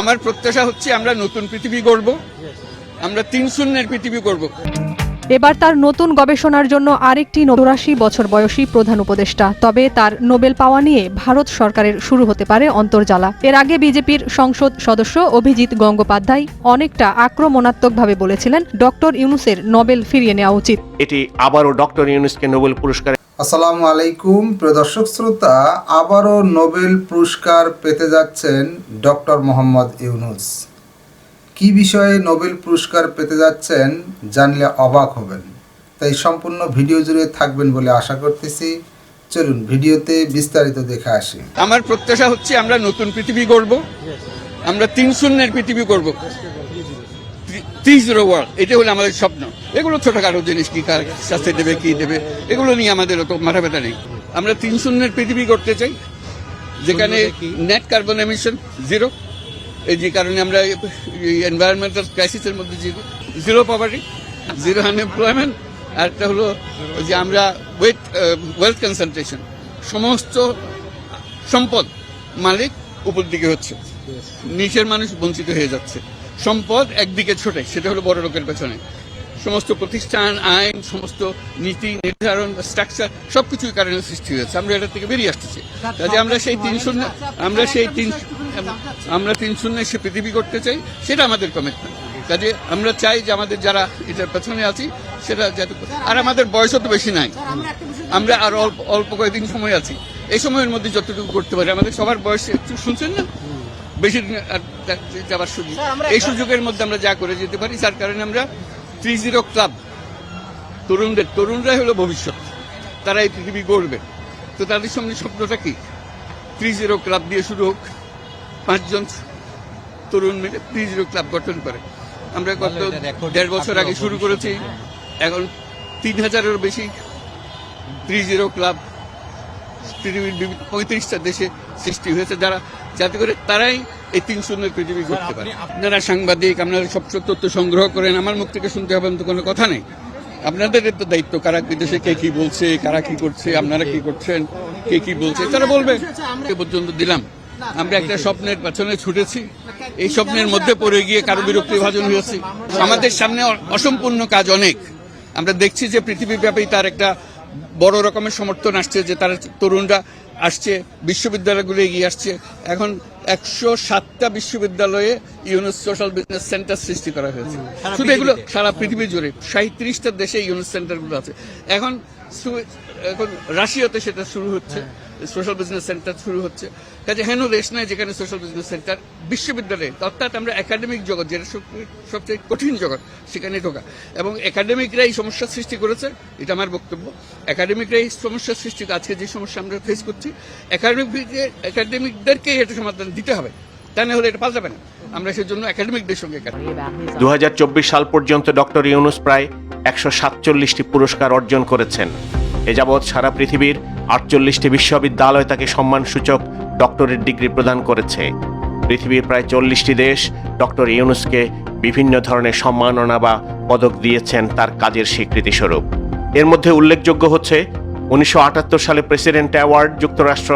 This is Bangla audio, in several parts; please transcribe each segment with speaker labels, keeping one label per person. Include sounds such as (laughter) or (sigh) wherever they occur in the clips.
Speaker 1: আমার প্রত্যাশা হচ্ছে আমরা নতুন পৃথিবী গড়ব। আমরা তিন শূন্যের পৃথিবী গড়ব।
Speaker 2: এবার তার নতুন গবেষণার জন্য আরেকটি চৌরাশি বছর বয়সী প্রধান উপদেষ্টা তবে তার নোবেল পাওয়া নিয়ে ভারত সরকারের শুরু হতে পারে অন্তর্জালা। এর আগে বিজেপির সংসদ সদস্য অভিজিৎ গঙ্গোপাধ্যায় অনেকটা আক্রমণাত্মকভাবে বলেছিলেন ডক্টর ইউনুসের নোবেল ফিরিয়ে নেওয়া উচিত।
Speaker 3: এটি আবারও ডক্টর ইউনুসকে নোবেল পুরস্কার
Speaker 4: আসসালামু আলাইকুম। প্রিয় দর্শক শ্রোতা, আবারও নোবেল পুরস্কার পেতে যাচ্ছেন ডক্টর মোহাম্মদ ইউনুস। কি বিষয়ে নোবেল পুরস্কার পেতে যাচ্ছেন জানলে অবাক হবেন। তাই সম্পূর্ণ ভিডিও জুড়ে থাকবেন বলে আশা করতেছি। চলুন ভিডিওতে বিস্তারিত দেখে আসি।
Speaker 1: আমার প্রত্যাশা হচ্ছে আমরা নতুন পৃথিবী গড়ব। আমরা তিন শূন্যের পৃথিবী গড়ব। থ্রি জিরো ওয়ার্ল্ড এটা হলো আমাদের স্বপ্ন। এগুলো ছোটখাটো জিনিস কি কার শাস্তি দেবে কি দেবে এগুলো নিয়ে আমাদের অত মাথা ব্যথা নেই। আমরা তিন শূন্যের পৃথিবী করতে চাই যেখানে নেট কার্বন এমিশন জিরো এই যে কারণে আমরা এনভায়রনমেন্টাল ক্রাইসিসের মধ্যে zero zero poverty zero unemployment আর একটা হলো ওই যে আমরা ওয়েট ওয়েলথ কনসেন্ট্রেশন সমস্ত সম্পদ মালিক উপর দিকে হচ্ছে। নিচের মানুষ বঞ্চিত হয়ে যাচ্ছে। সম্পদ একদিকে ছোটে সেটা হলো বড় লোকের পেছনে। সমস্ত প্রতিষ্ঠান আইন সমস্ত নীতি নির্ধারণ স্ট্রাকচার সবকিছুই কারণে সৃষ্টি হয়েছে। আমরা এটা থেকে বেরিয়ে আসতেছি। কাজে আমরা সেই তিন শূন্য আমরা সেই তিন আমরা তিন শূন্য সে পৃথিবী করতে চাই সেটা আমাদের কমিটমেন্ট কাজে আমরা চাই যে আমাদের যারা এটার পেছনে আছি সেটা যাতে আর আমাদের বয়সও তো বেশি নাই। আমরা আর অল্প অল্প কয়েকদিন সময় আছি। এই সময়ের মধ্যে যতটুকু করতে পারি আমাদের সবার বয়স একটু শুনছেন না? বেশি দিন আর যা- যাবার সুযোগ এই সুযোগের মধ্যে আমরা যা করে যেতে পারি যার কারণে আমরা থ্রি জিরো ক্লাব তরুণদের তরুণরাই হলো ভবিষ্যৎ। তারা এই পৃথিবী গড়বে। তো তাদের সামনে স্বপ্নটা কি? থ্রি জিরো ক্লাব দিয়ে শুরু হোক পাঁচজন তরুণ মিলে থ্রি জিরো ক্লাব গঠন করে। আমরা গত দেড় বছর আগে শুরু করেছি এখন তিন হাজারেরও বেশি থ্রি জিরো ক্লাব পৃথিবীর পঁয়ত্রিশটা দেশে সৃষ্টি হয়েছে যারা যাতে করে তারাই এই তিন শূন্যের পৃথিবী করতে পারে আপনারা সাংবাদিক আপনারা সব তথ্য সংগ্রহ করেন আমার মুখ থেকে শুনতে হবে তো কোনো কথা নেই আপনাদের তো দায়িত্ব কারা বিদেশে কে কি বলছে কারা কি করছে আপনারা কি করছেন কে কি বলছে তারা বলবে এ পর্যন্ত দিলাম আমরা একটা স্বপ্নের পেছনে ছুটেছি এই স্বপ্নের মধ্যে পড়ে গিয়ে কারও বিরক্তি ভাজন হয়েছে আমাদের সামনে অসম্পূর্ণ কাজ অনেক আমরা দেখছি যে পৃথিবীব্যাপী তার একটা বড় রকমের সমর্থন আসছে যে তার তরুণরা আসছে বিশ্ববিদ্যালয়গুলো এগিয়ে আসছে। এখন একশো সাতটা বিশ্ববিদ্যালয়ে ইউনুস সোশ্যাল বিজনেস সেন্টার সৃষ্টি করা হয়েছে। শুধু এগুলো সারা পৃথিবী জুড়ে সাঁত্রিশটা দেশে ইউনুস সেন্টারগুলো আছে। এখন এখন রাশিয়াতে সেটা শুরু হচ্ছে। সোশ্যাল বিজনেস সেন্টার শুরু হচ্ছে। কাজে হেন দেশ নয় যেখানে সোশ্যাল বিজনেস সেন্টার বিশ্ববিদ্যালয়ে, অর্থাৎ আমরা একাডেমিক জগৎ, যেটা সবচেয়ে কঠিন জগৎ, সেখানে ঢোকা। এবং একাডেমিকরা এই সমস্যার সৃষ্টি করেছে, এটা আমার বক্তব্য। একাডেমিকরা এই সমস্যার সৃষ্টি, আজকে যে সমস্যা আমরা ফেস করছি একাডেমিক একাডেমিকদেরকে এটা সমাধান দিতে হবে। তা না হলে এটা পাল্টাবে না। আমরা সেজন্য একাডেমিকদের সঙ্গে।
Speaker 3: দু সাল পর্যন্ত ডক্টর ইউনুস প্রায় একশো সাতচল্লিশটি পুরস্কার অর্জন করেছেন। এ যাবৎ সারা পৃথিবীর আটচল্লিশটি বিশ্ববিদ্যালয় তাকে সম্মানসূচক ডক্টরেট ডিগ্রি প্রদান করেছে। পৃথিবীর প্রায় চল্লিশটি দেশ ডক্টর ইউনুসকে বিভিন্ন ধরনের সম্মাননা বা পদক দিয়েছেন তার কাজের স্বীকৃতিস্বরূপ এর মধ্যে উল্লেখযোগ্য হচ্ছে, উনিশশো আটাত্তর সালে প্রেসিডেন্ট অ্যাওয়ার্ড যুক্তরাষ্ট্র,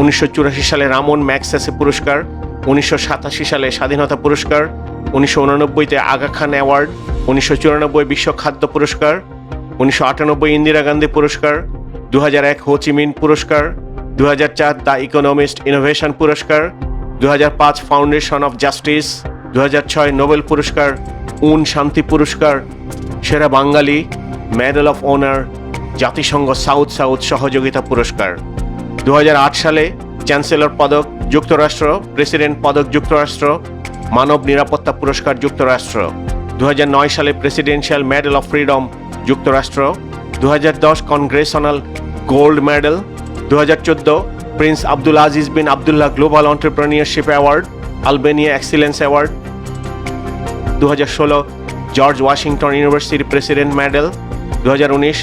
Speaker 3: উনিশশো চুরাশি সালে রামন ম্যাক্সেসে পুরস্কার, উনিশশো সাতাশি সালে স্বাধীনতা পুরস্কার, উনিশশো উননব্বইতে আগা খান অ্যাওয়ার্ড, উনিশশো বিশ্ব খাদ্য পুরস্কার উনিশশো আটানব্বই ইন্দিরা গান্ধী পুরস্কার দু এক হোচিমিন পুরস্কার দু চার দ্য ইকোনমিস্ট ইনোভেশন পুরস্কার দু পাঁচ ফাউন্ডেশন অফ জাস্টিস দু ছয় নোবেল পুরস্কার, উন শান্তি পুরস্কার, সেরা বাঙালি, মেডেল অফ অনার, জাতিসংঘ সাউথ সাউথ সহযোগিতা পুরস্কার। দু হাজার আট সালে চ্যান্সেলর পদক যুক্তরাষ্ট্র, প্রেসিডেন্ট পদক যুক্তরাষ্ট্র, মানব নিরাপত্তা পুরস্কার যুক্তরাষ্ট্র। দু হাজার নয় সালে প্রেসিডেন্সিয়াল মেডেল অফ ফ্রিডম যুক্তরাষ্ট্র দু কনগ্রেশনাল গোল্ড মেডেল দু হাজার চোদ্দ prince Abdul Aziz bin Abdullah global entrepreneurship award, Albania excellence award দু হাজার ষোলো জর্জ ওয়াশিংটন ইউনিভার্সিটির প্রেসিডেন্ট মেডেল দু হাজার উনিশ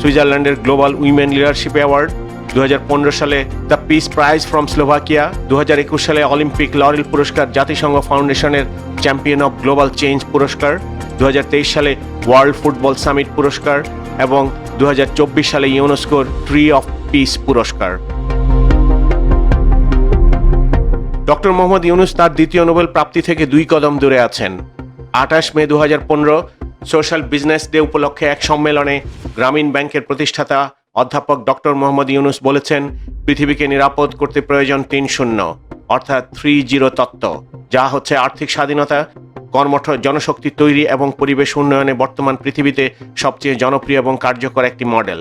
Speaker 3: সুইজারল্যান্ডের গ্লোবাল উইমেন লিডারশিপ অ্যাওয়ার্ড দু হাজার পনেরো সালে the peace prize from Slovakia দু হাজার একুশ সালে অলিম্পিক লরেল পুরস্কার জাতিসংঘ ফাউন্ডেশনের চ্যাম্পিয়ন অফ গ্লোবাল চেঞ্জ পুরস্কার দু হাজার তেইশ সালে ওয়ার্ল্ড ফুটবল সামিট পুরস্কার এবং দুহাজার চব্বিশ সালে ইউনেস্কোর ট্রি অফ পিস পুরস্কার। ডক্টর মোহাম্মদ ইউনুস তার দ্বিতীয় নোবেল প্রাপ্তি থেকে দুই কদম দূরে আছেন। আঠাশ মে দুহাজার পনেরো সোশ্যাল বিজনেস ডে উপলক্ষে এক সম্মেলনে গ্রামীণ ব্যাংকের প্রতিষ্ঠাতা অধ্যাপক ডক্টর মোহাম্মদ ইউনুস বলেছেন, পৃথিবীকে নিরাপদ করতে প্রয়োজন তিন শূন্য, অর্থাৎ থ্রি জিরো তত্ত্ব, যা হচ্ছে আর্থিক স্বাধীনতা কর্মঠ জনশক্তি তৈরি এবং পরিবেশ উন্নয়নে বর্তমান পৃথিবীতে সবচেয়ে জনপ্রিয় এবং কার্যকর একটি মডেল।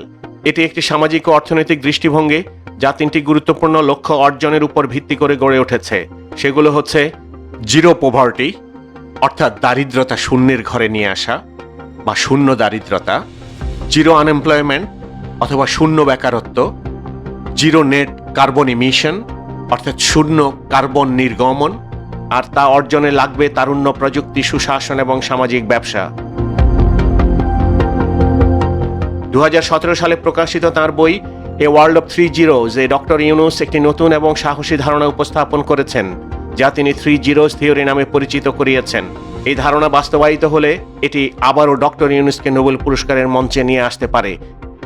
Speaker 3: এটি একটি সামাজিক ও অর্থনৈতিক দৃষ্টিভঙ্গি যা তিনটি গুরুত্বপূর্ণ লক্ষ্য অর্জনের উপর ভিত্তি করে গড়ে উঠেছে। সেগুলো হচ্ছে জিরো পোভার্টি অর্থাৎ দারিদ্রতা শূন্যের ঘরে নিয়ে আসা বা শূন্য দারিদ্রতা, জিরো আনএমপ্লয়মেন্ট অথবা শূন্য বেকারত্ব, জিরো নেট কার্বন ইমিশন অর্থাৎ শূন্য কার্বন নির্গমন আর তা অর্জনে লাগবে তারুণ্য প্রযুক্তি, সুশাসন এবং সামাজিক ব্যবসা। দু হাজার সতেরো সালে প্রকাশিত তার বই a world of three zeros A doctor Yunus একটি নতুন এবং সাহসী ধারণা উপস্থাপন করেছেন, যা তিনি থ্রি জিরোজ থিওরি নামে পরিচিত করিয়েছেন। এই ধারণা বাস্তবায়িত হলে এটি আবারও ডক্টর ইউনুসকে নোবেল পুরস্কারের মঞ্চে নিয়ে আসতে পারে।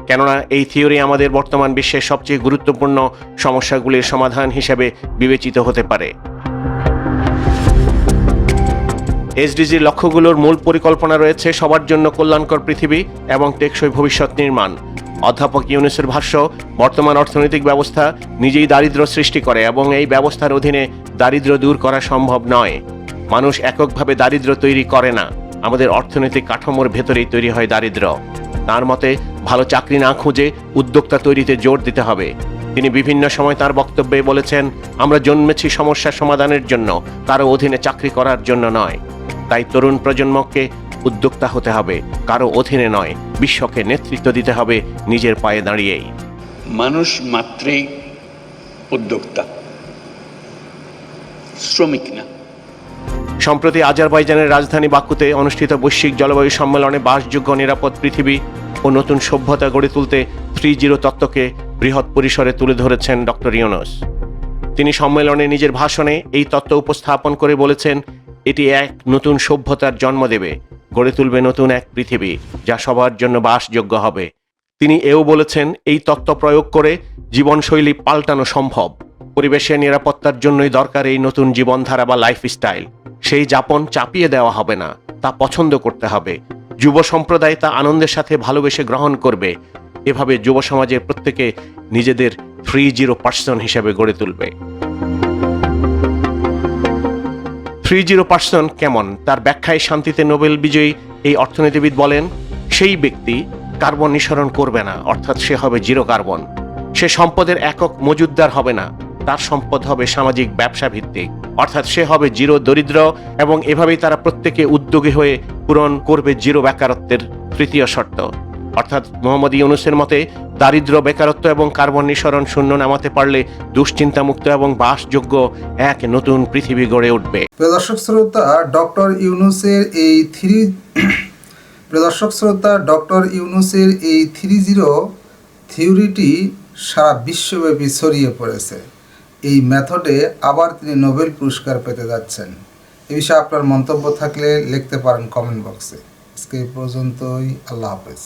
Speaker 3: কেননা এই থিওরি আমাদের বর্তমান বিশ্বের সবচেয়ে গুরুত্বপূর্ণ সমস্যাগুলির সমাধান হিসেবে বিবেচিত হতে পারে। এসডিজির লক্ষ্যগুলোর মূল পরিকল্পনা রয়েছে সবার জন্য কল্যাণকর পৃথিবী এবং টেকসই ভবিষ্যৎ নির্মাণ। অধ্যাপক ইউনুসের ভাষ্য, বর্তমান অর্থনৈতিক ব্যবস্থা নিজেই দারিদ্র্য সৃষ্টি করে এবং এই ব্যবস্থার অধীনে দারিদ্র্য দূর করা সম্ভব নয়। মানুষ এককভাবে দারিদ্র্য তৈরি করে না। আমাদের অর্থনৈতিক কাঠামোর ভেতরেই তৈরি হয় দারিদ্র্য। তার মতে, ভালো চাকরি না খুঁজে উদ্যোক্তা তৈরিতে জোর দিতে হবে। তিনি বিভিন্ন সময় তার বক্তব্যে বলেছেন, আমরা জন্মেছি সমস্যা সমাধানের জন্য, কারও অধীনে চাকরি করার জন্য নয়। তাই তরুণ প্রজন্মকে উদ্যোক্তা হতে হবে কারও অধীনে নয় বিশ্বকে নেতৃত্ব দিতে হবে নিজের পায়ে দাঁড়িয়েই।
Speaker 1: মানুষ মাত্রেই উদ্যোক্তা শ্রমিক না।
Speaker 3: সম্প্রতি আজারবাইজানের রাজধানী বাকুতে অনুষ্ঠিত বৈশ্বিক জলবায়ু সম্মেলনে বাসযোগ্য নিরাপদ পৃথিবী ও নতুন সভ্যতা গড়ে তুলতে থ্রি জিরো তত্ত্বকে বৃহৎ পরিসরে তুলে ধরেছেন ডক্টর ইউনুস। তিনি সম্মেলনে নিজের ভাষণে এই তত্ত্ব উপস্থাপন করে বলেছেন এটি এক নতুন সভ্যতার জন্ম দেবে, গড়ে তুলবে নতুন এক পৃথিবী, যা সবার জন্য বাসযোগ্য হবে। তিনি এও বলেছেন, এই তত্ত্ব প্রয়োগ করে জীবনশৈলী পাল্টানো সম্ভব। পরিবেশের নিরাপত্তার জন্যই দরকার এই নতুন জীবনধারা বা লাইফস্টাইল। সেই যাপন চাপিয়ে দেওয়া হবে না, তা পছন্দ করতে হবে। যুব সম্প্রদায় তা আনন্দের সাথে ভালোবেসে গ্রহণ করবে। এভাবে যুব সমাজের প্রত্যেকে নিজেদের থ্রি জিরো পার্সন হিসেবে গড়ে তুলবে। থ্রি জিরো পার্সন কেমন? তার ব্যাখ্যায় শান্তিতে নোবেল বিজয়ী এই অর্থনীতিবিদ বলেন, সেই ব্যক্তি কার্বন নিঃসরণ করবে না, অর্থাৎ সে হবে জিরো কার্বন। সে সম্পদের একক মজুদদার হবে না, তার সম্পদ হবে সামাজিক ব্যবসা ভিত্তিক অর্থাৎ সে হবে জিরো দরিদ্র এবং এভাবেই তারা প্রত্যেকে উদ্যোগী হয়ে পূরণ করবে জিরো বেকারত্বের তৃতীয় শর্ত। অর্থাৎ মোহাম্মদ ইউনুসের মতে দারিদ্র বেকারত্ব এবং কার্বন নিঃসরণ শূন্য নামাতে পারলে দুশ্চিন্তামুক্ত এবং বাসযোগ্য এক নতুন পৃথিবী গড়ে উঠবে।
Speaker 4: প্রিয় দর্শক শ্রোতা, ডক্টর ইউনুসের এই থ্রি (coughs) প্রিয় দর্শক শ্রোতা, ডক্টর ইউনুসের এই থ্রি জিরো থিওরিটি সারা বিশ্বব্যাপী ছড়িয়ে পড়েছে। এই মেথডে আবার তিনি নোবেল পুরস্কার পেতে যাচ্ছেন। এ বিষয়ে আপনার মন্তব্য থাকলে লিখতে পারেন কমেন্ট বক্সে। আজকে পর্যন্তই, আল্লাহ হাফেজ।